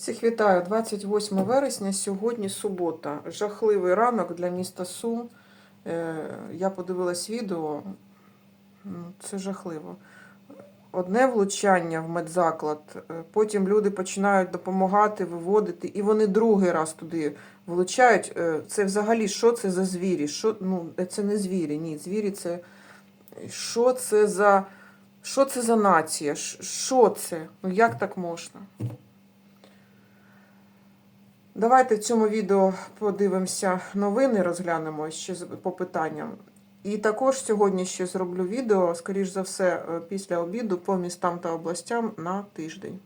Всіх вітаю. 28 вересня, сьогодні субота. Жахливий ранок для міста Сум. Е, Я подивилась відео. Ну, Це жахливо. Одне влучання в медзаклад, е, потім люди починають допомагати, виводити, і вони другий раз туди влучають. Е, Це взагалі що це за звірі? Що, ну, це не звірі, ні, звірі це. Що це за. Що це за нація? Що це? Ну як так можна? Давайте в цьому відео подивимося новини, розглянемо ще по питанням. І також сьогодні ще зроблю відео, скоріш за все, е, після обіду по містам та областям на тиждень.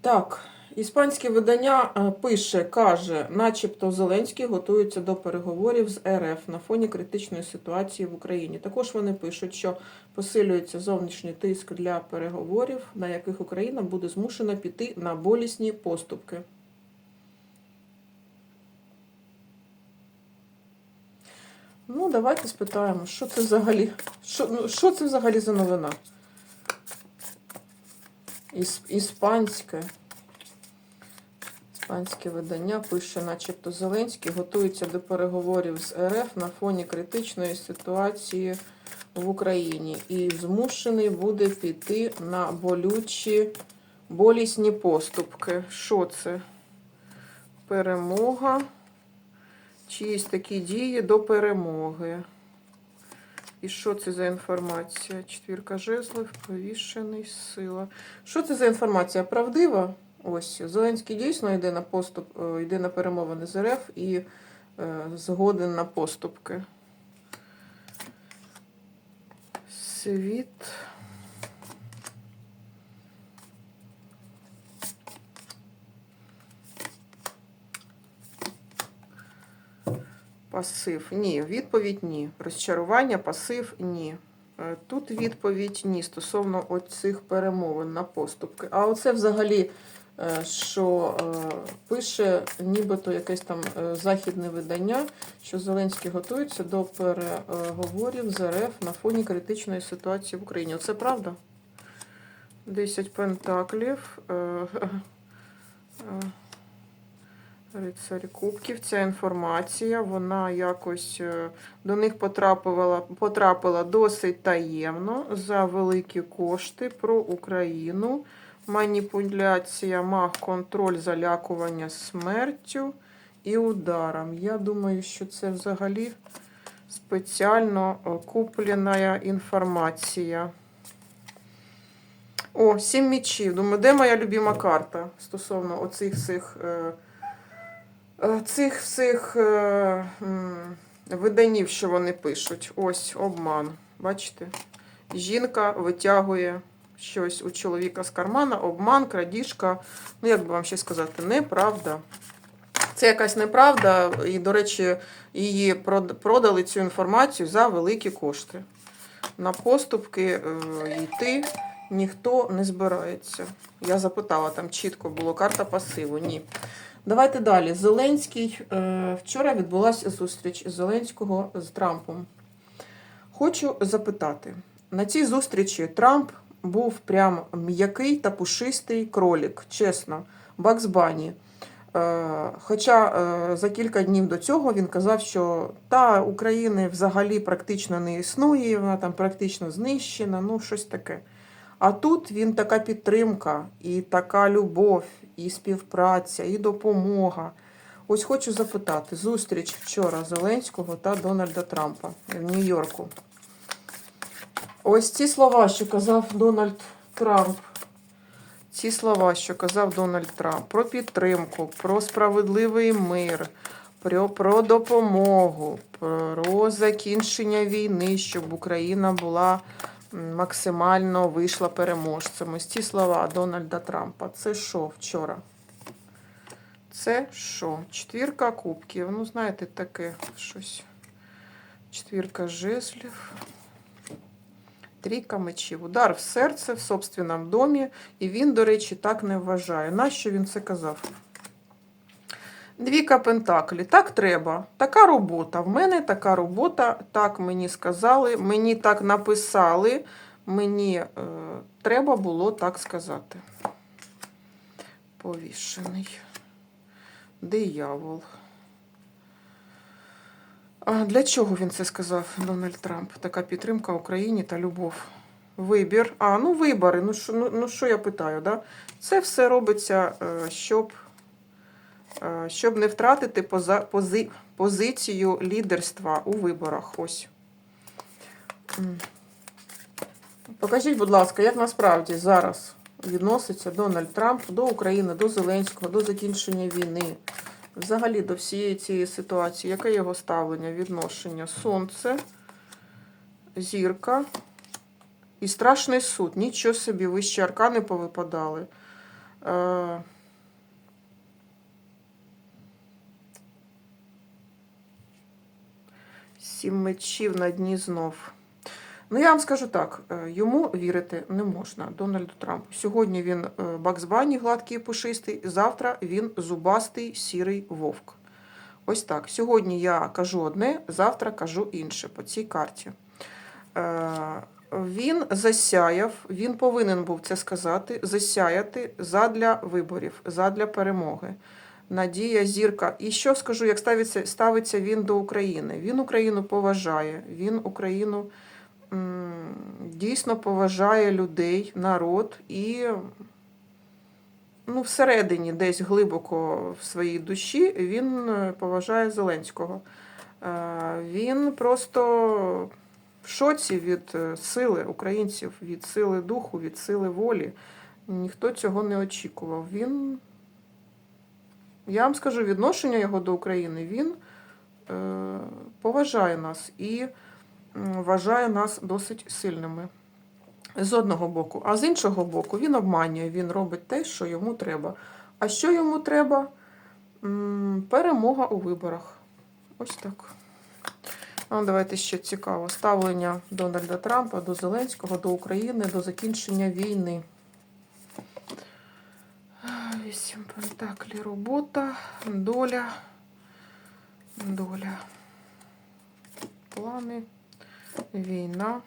Так, іспанське видання е, пише, каже, начебто Зеленський готується до переговорів з РФ на фоні критичної ситуації в Україні. Також вони пишуть, що посилюється зовнішній тиск для переговорів, на яких Україна буде змушена піти на болісні поступки. Ну, давайте спитаємо, що це взагалі? Що, ну, що це взагалі за новина? Іс, іспанське. Іспанське видання пише, начебто Зеленський готується до переговорів з РФ на фоні критичної ситуації в Україні і змушений буде піти на болючі болісні поступки. Що це? Перемога. Чиїсь такі дії до перемоги. І що це за інформація? Четвірка жезлів, повішений, сила. Що це за інформація? Правдива? Ось Зеленський дійсно йде на поступ, е, йде на перемовини з РФ і е, згоден на поступки. Світ. Пасив. Ні. Відповідь ні. Розчарування, пасив ні. Е, Тут відповідь ні стосовно оцих перемовин на поступки. А оце взагалі, що е, пише нібито якесь там е, західне видання, що Зеленський готується до переговорів з РФ на фоні критичної ситуації в Україні. Оце правда? 10 пентаклів. е, е, Рицарь Кубків, ця інформація, вона якось е, до них потрапила, потрапила досить таємно за великі кошти про Україну. Маніпуляція, маг, контроль, залякування смертю і ударом. Я думаю, що це взагалі спеціально е, куплена інформація. О, сім мічів. Думаю, де моя любима карта стосовно оцих всіх. е, Е, Цих всіх виданів, що вони пишуть. Ось обман. Бачите? Жінка витягує щось у чоловіка з кармана, обман, крадіжка. Ну, як би вам ще сказати, неправда. Це якась неправда, і, до речі, її продали цю інформацію за великі кошти. На поступки е, йти ніхто не збирається. Я запитала, там чітко було карта пасиву. Ні. Давайте далі. Зеленський. е, Вчора відбулася зустріч Зеленського з Трампом. Хочу запитати: на цій зустрічі Трамп був прям м'який та пушистий кролік, чесно, Бакс Бані. Е, Хоча е, за кілька днів до цього він казав, що та України взагалі практично не існує, вона там практично знищена, ну щось таке. А тут він така підтримка, і така любов, і співпраця, і допомога. Ось хочу запитати: зустріч вчора Зеленського та Дональда Трампа в Нью-Йорку. Ось ці слова, що казав Дональд Трамп. Ці слова, що казав Дональд Трамп про підтримку, про справедливий мир, про, про допомогу, про закінчення війни, щоб Україна була максимально вийшла переможцем. Ось ці слова Дональда Трампа. Це що вчора? Це що? Четвірка кубків. Ну, знаєте, таке щось. Четвірка жезлів. Трійка мечів. Удар в серце в собственному домі. І він, до речі, так не вважає. Нащо він це казав? Двіка Пентаклі. Так треба. Така робота. В мене така робота. Так мені сказали, мені так написали. Мені е, треба було так сказати. Повішений. Диявол. Для чого він це сказав, Дональд Трамп? Така підтримка Україні та любов. Вибір. А, ну вибори. Ну що, ну, ну, що я питаю, да? Це все робиться, е, щоб, е, щоб не втратити поза, пози, позицію лідерства у виборах. Ось. Покажіть, будь ласка, як насправді зараз відноситься Дональд Трамп до України, до Зеленського, до закінчення війни, взагалі до всієї цієї ситуації, яке його ставлення, відношення? Сонце, зірка і страшний суд. Нічого собі, вищі аркани повипадали. Е, Сім мечів на дні знов. Ну, я вам скажу так: е, йому вірити не можна, Дональду Трампу. Сьогодні він е, Бакс гладкий і пушистий, завтра він зубастий сірий вовк. Ось так. Сьогодні я кажу одне, завтра кажу інше по цій карті. Е, Він засяяв, він повинен був це сказати, засяяти задля виборів, задля перемоги. Надія, зірка. І що скажу, як ставиться, ставиться він до України? Він Україну поважає, він Україну дійсно поважає людей, народ і ну, всередині, десь глибоко в своїй душі, він е, поважає Зеленського. Е, Він просто в шоці від е, сили українців, від сили духу, від сили волі. Ніхто цього не очікував. Він, я вам скажу, відношення його до України, він е, поважає нас і вважає нас досить сильними. З одного боку, а з іншого боку, він обманює, він робить те, що йому треба. А що йому треба? Перемога у виборах. Ось так. Ну, давайте ще цікаво. Ставлення Дональда Трампа до Зеленського, до України, до закінчення війни. Вісім пентаклі, робота, доля, доля. Плани, війна.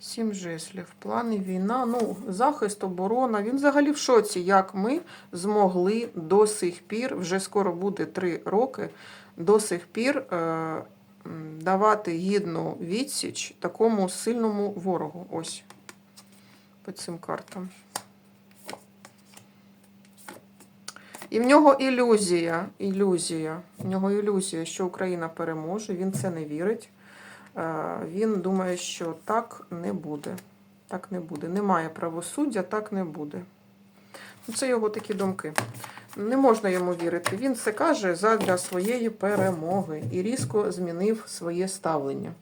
Сім жеслів. Плани, війна, ну, захист, оборона. Він взагалі в шоці, як ми змогли до сих пір, вже скоро буде три роки, до сих пір е, давати гідну відсіч такому сильному ворогу. Ось по цим картам. І в нього ілюзія, ілюзія, в нього ілюзія, що Україна переможе, він це не вірить. Е, Він думає, що так не буде. Так не буде. Немає правосуддя, так не буде. Ну, Це його такі думки. Не можна йому вірити. Він це каже задля своєї перемоги і різко змінив своє ставлення.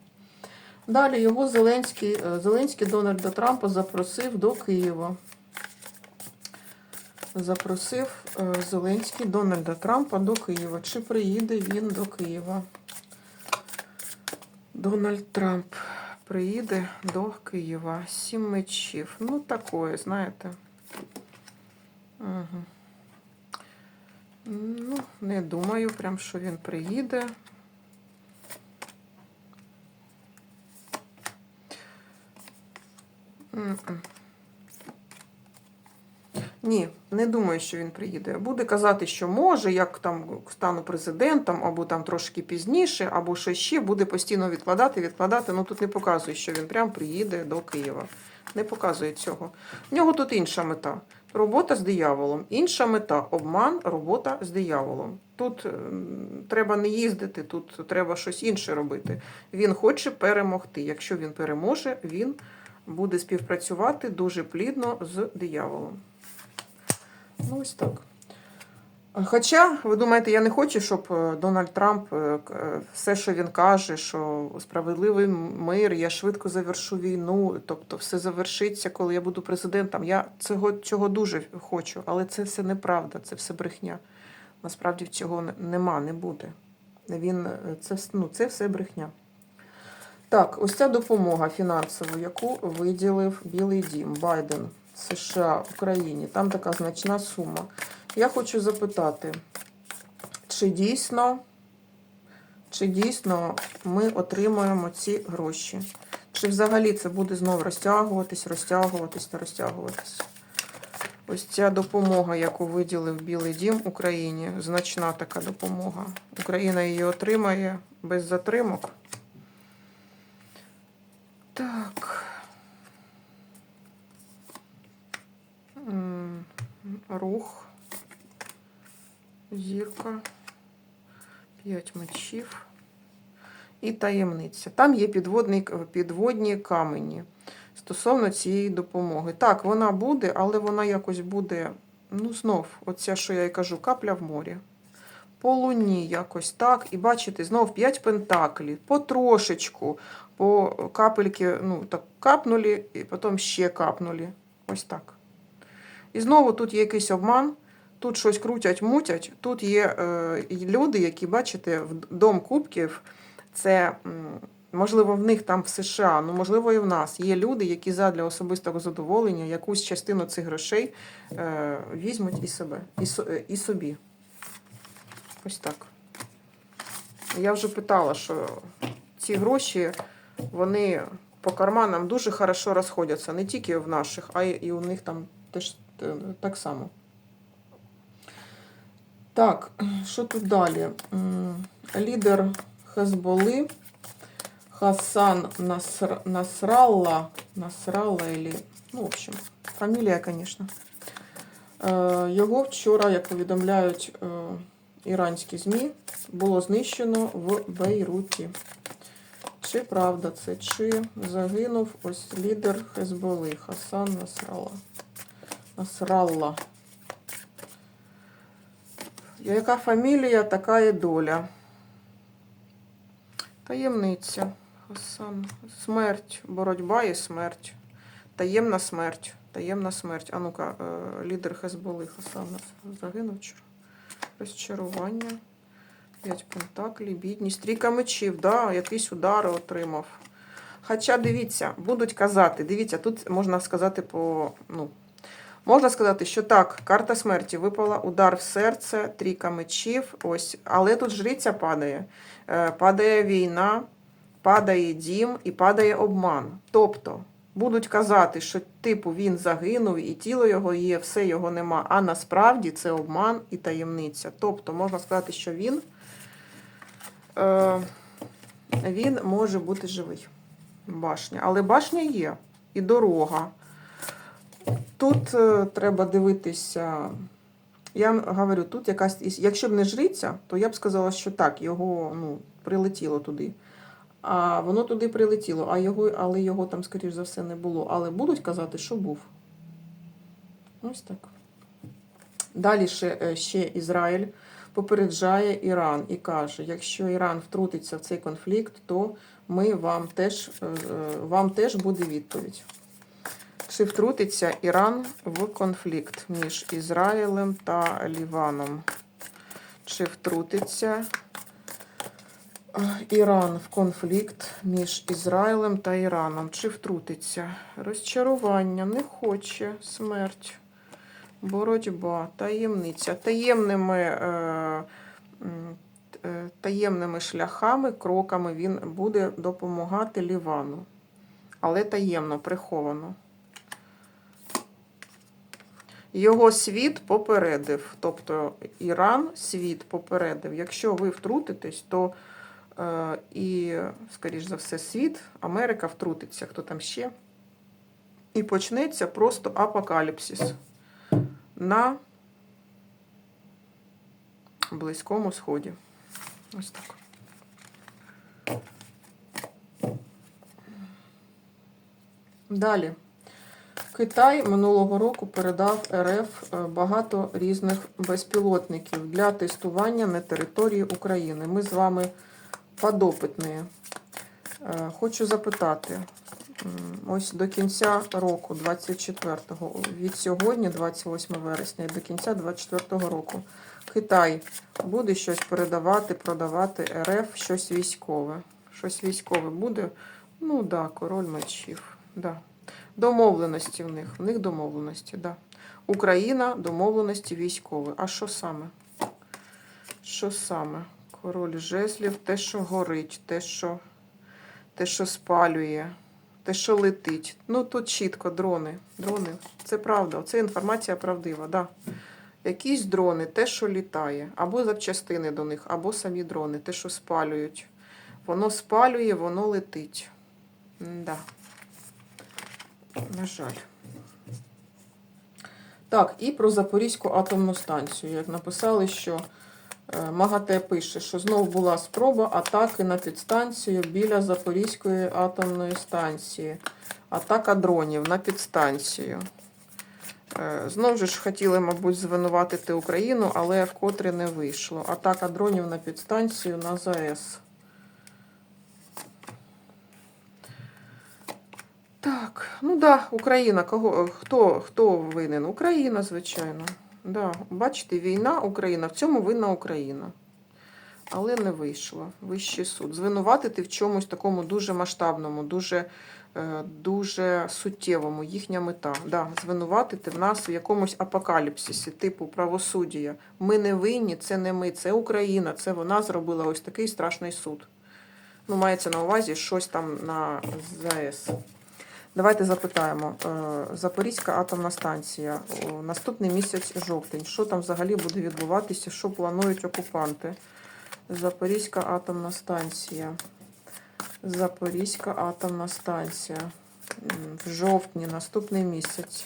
Далі його Зеленський, е, Зеленський Дональда Трампа запросив до Києва. Запросив е, Зеленський Дональда Трампа до Києва. Чи приїде він до Києва? Дональд Трамп приїде до Києва. Сім мечів. Ну, такое, знаєте. Угу. Ну, не думаю, прям, що він приїде. М-м. Ні, не думаю, що він приїде. Буде казати, що може, як там стану президентом, або там трошки пізніше, або що ще буде постійно відкладати, відкладати. Ну тут не показує, що він прям приїде до Києва. Не показує цього. В нього тут інша мета. Робота з дияволом. Інша мета обман, робота з дияволом. Тут треба не їздити, тут треба щось інше робити. Він хоче перемогти. Якщо він переможе, він буде співпрацювати дуже плідно з дияволом. Ну, ось так. Хоча, ви думаєте, я не хочу, щоб е, Дональд Трамп е, е, все, що він каже, що справедливий мир, я швидко завершу війну, тобто все завершиться, коли я буду президентом. Я цього, цього дуже хочу, але це все неправда, це все брехня. Насправді цього нема, не буде. Він, е, це, ну, це все брехня. Так, ось ця допомога фінансова, яку виділив Білий Дім, Байден, США, Україні. Там така значна сума. Я хочу запитати, чи дійсно, чи дійсно ми отримаємо ці гроші? Чи взагалі це буде знову розтягуватись, розтягуватись та розтягуватись? Ось ця допомога, яку виділив Білий Дім Україні, значна така допомога. Україна її отримає без затримок. Так. М, Рух. Зірка. П'ять мечів. І таємниця. Там є підводний, підводні камені стосовно цієї допомоги. Так, вона буде, але вона якось буде, ну, знов, оця, що я і кажу, капля в морі. По луні якось так. І бачите, знов 5 пентаклів, потрошечку, по капельки, ну, так, капнули, і потім ще капнули. Ось так. І знову тут є якийсь обман, тут щось крутять, мутять. Тут є е, люди, які, бачите, в дом кубків, це. Можливо, в них там в США, ну можливо, і в нас є люди, які задля особистого задоволення якусь частину цих грошей е, візьмуть і себе, і, е, і собі. Ось так. Я вже питала, що ці гроші, вони по карманам дуже хорошо розходяться. Не тільки в наших, а й у них там теж так само. Так, що тут далі? Лідер Хезболи. Хасан Наср... Насралла, Насралла или, ну, в общем, фамілія, звісно. Е, Його вчора, як повідомляють е, іранські ЗМІ, було знищено в Бейруті. Чи правда це? Чи загинув ось лідер Хезболи Хасан Насралла? Насралла. Яка фамілія, така і доля. Таємниця. Хасан. Смерть. Боротьба і смерть. Таємна смерть. Таємна смерть. А ну-ка, е, лідер Хезболи Хасан загинув вчора. Розчарування. П'ять пентаклів, бідність. Трійка мечів, да, якийсь удар отримав. Хоча дивіться, будуть казати, дивіться, тут можна сказати по. ну, Можна сказати, що так, карта смерті випала, удар в серце, трійка мечів, ось, але тут жриця падає. Е, Падає війна, падає дім і падає обман. Тобто будуть казати, що типу він загинув і тіло його є, все його нема. А насправді це обман і таємниця. Тобто можна сказати, що він, е, він може бути живий. Башня. Але башня є і дорога. Тут е, треба дивитися. Я говорю, тут якась. Якщо б не жриця, то я б сказала, що так, його ну, прилетіло туди. А воно туди прилетіло, а його, але його там, скоріш за все, не було. Але будуть казати, що був. Ось так. Далі ще, е, ще Ізраїль попереджає Іран і каже: якщо Іран втрутиться в цей конфлікт, то ми вам теж, е, вам теж буде відповідь. Чи втрутиться Іран в конфлікт між Ізраїлем та Ліваном? Чи втрутиться е, Іран в конфлікт між Ізраїлем та Іраном? Чи втрутиться? Розчарування не хоче смерть. Боротьба, таємниця. Таємними, е, е, таємними шляхами, кроками він буде допомагати Лівану. Але таємно, приховано. Його світ попередив, тобто Іран світ попередив. Якщо ви втрутитесь, то е, і, скоріш за все, світ, Америка втрутиться, хто там ще. І почнеться просто апокаліпсис на Близькому Сході. Ось так. Далі. Китай минулого року передав РФ е, багато різних безпілотників для тестування на території України. Ми з вами подопитні. Е, Хочу запитати, ось до кінця року, 24-го, від сьогодні, 28 вересня, і до кінця 24-го року, Китай буде щось передавати, продавати РФ, щось військове. Щось військове буде? Ну так, да, король мечів. Да. Домовленості в них. В них домовленості, да. Україна, домовленості військові. А що саме? Що саме? Король жезлів, те, що горить, те, що, те, що спалює, те, що летить. Ну тут чітко дрони. Дрони. Це правда. Це інформація правдива. Да. Якісь дрони, те, що літає, або запчастини до них, або самі дрони, те, що спалюють. Воно спалює, воно летить. Да. На жаль. Так, і про Запорізьку атомну станцію. Як написали, що е, МАГАТЕ пише, що знов була спроба атаки на підстанцію біля Запорізької атомної станції. Атака дронів на підстанцію. Е, Знов же ж хотіли, мабуть, звинуватити Україну, але вкотре не вийшло. Атака дронів на підстанцію на ЗАЕС. Так, ну да, Україна. Кого, хто, хто винен? Україна, звичайно. Да. Бачите, війна, Україна. В цьому винна Україна. Але не вийшло. Вищий суд. Звинуватити в чомусь такому дуже масштабному, дуже, е, дуже суттєвому. Їхня мета. Да, звинуватити в нас в якомусь апокаліпсисі, типу правосуддя. Ми не винні, це не ми, це Україна, це вона зробила ось такий страшний суд. Ну, мається на увазі щось там на ЗАЕС. Давайте запитаємо. Е, Запорізька атомна станція. Наступний місяць жовтень. Що там взагалі буде відбуватися? Що планують окупанти? Запорізька атомна станція. Запорізька атомна станція. В жовтні, наступний місяць.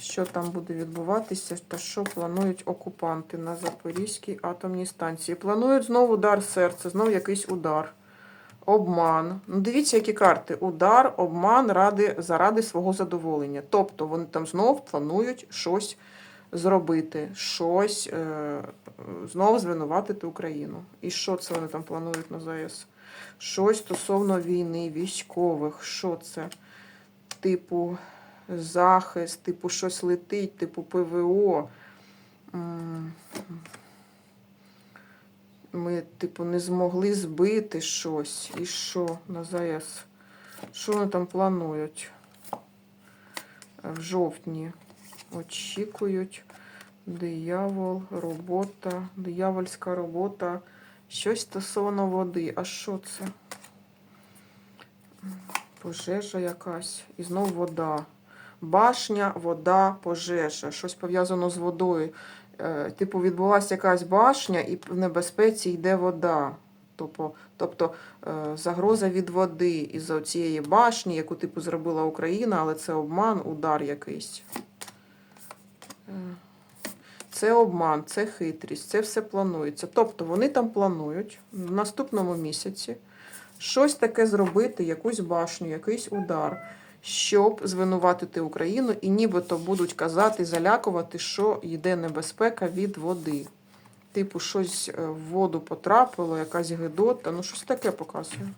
Що там буде відбуватися та що планують окупанти на Запорізькій атомній станції? Планують знову удар серця, знову якийсь удар. Обман. Ну, дивіться, які карти. Удар, обман ради, заради свого задоволення. Тобто вони там знов планують щось зробити, щось е, знов звинуватити Україну. І що це вони там планують на ЗАЕС? Щось стосовно війни, військових. Що це? Типу захист, типу щось летить, типу ПВО. Ми, типу, не змогли збити щось. І що на ЗАЕС? Що вони там планують? В жовтні очікують. Диявол, робота, диявольська робота. Щось стосовно води. А що це? Пожежа якась. І знов вода. Башня, вода, пожежа. Щось пов'язано з водою. Е, Типу, відбулася якась башня, і в небезпеці йде вода. Тобто, тобто загроза від води із цієї башні, яку типу зробила Україна, але це обман, удар якийсь. Е, Це обман, це хитрість, це все планується. Тобто вони там планують в наступному місяці щось таке зробити, якусь башню, якийсь удар, щоб звинуватити Україну і нібито будуть казати, залякувати, що йде небезпека від води. Типу, щось е, в воду потрапило, якась гидота, ну щось таке показує.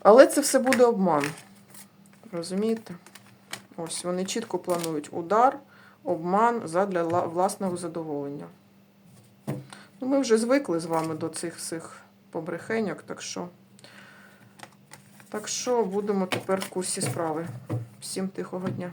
Але це все буде обман. Розумієте? Ось вони чітко планують удар, обман задля власного задоволення. Ну, ми вже звикли з вами до цих всіх побрехеньок, так що. Так що будемо тепер в курсі справи. Всім тихого дня.